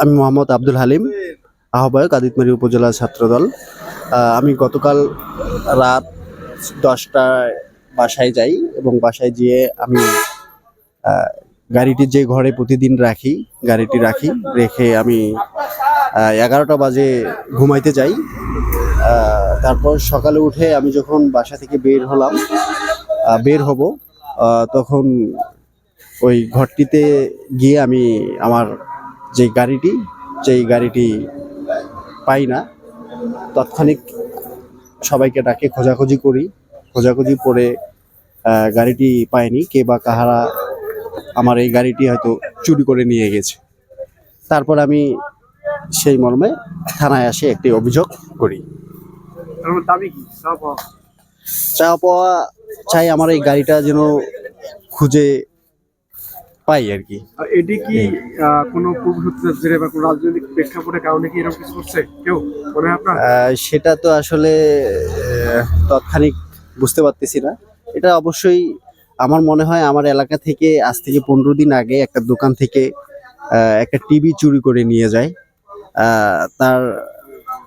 আমি মোহাম্মদ আব্দুল হালিম, আহ্বায়ক আদিতমারি উপজেলা ছাত্রদল। আমি গতকাল রাত দশটায় বাসায় যাই এবং বাসায় গিয়ে আমি গাড়িটি যে ঘরে প্রতিদিন রাখি, গাড়িটি রাখি, রেখে আমি এগারোটা বাজে ঘুমাইতে যাই। তারপর সকালে উঠে আমি যখন বাসা থেকে বের হলাম বের হব তখন ওই ঘরটিতে গিয়ে আমি আমার যে গাড়িটি সেই গাড়িটি পাই না তৎক্ষণিক সবাইকে ডাকে খোঁজাখুঁজি করি। খোঁজাখুঁজি আহ, গাড়িটি পাইনি কে বা কাহারা আমার এই গাড়িটি হয়তো চুরি করে নিয়ে গেছে। তারপর আমি সেই মর্মে থানায় আসে একটি অভিযোগ করি। চা পাওয়া চাই আমার এই গাড়িটা যেন খুঁজে পাই আর কি। এটি কি কোনো পূর্বসূত্রের জেরে বা কোনো রাজনৈতিক প্রেক্ষাপটের কারণে কি এরকম কিছু করছে কেউ মনে আপনার? সেটা তো আসলে তৎক্ষণিক বুঝতে পারতেছি না। এটা অবশ্যই আমার মনে হয় আমার এলাকা থেকে আজ থেকে পনেরো দিন আগে একটা দোকান থেকে একটা টিভি চুরি করে নিয়ে যায়। তার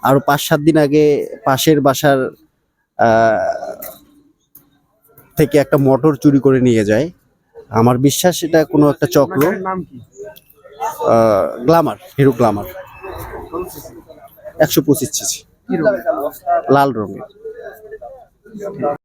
আরও পাঁচ সাত দিন আগে পাশের বাসার থেকে একটা মোটর চুরি করে নিয়ে যায়। আমার বিশ্বাস এটা কোনো একটা চক্র গ্লামার হিরো গ্লামার একশো পঁচিশ সিসি লাল রঙের।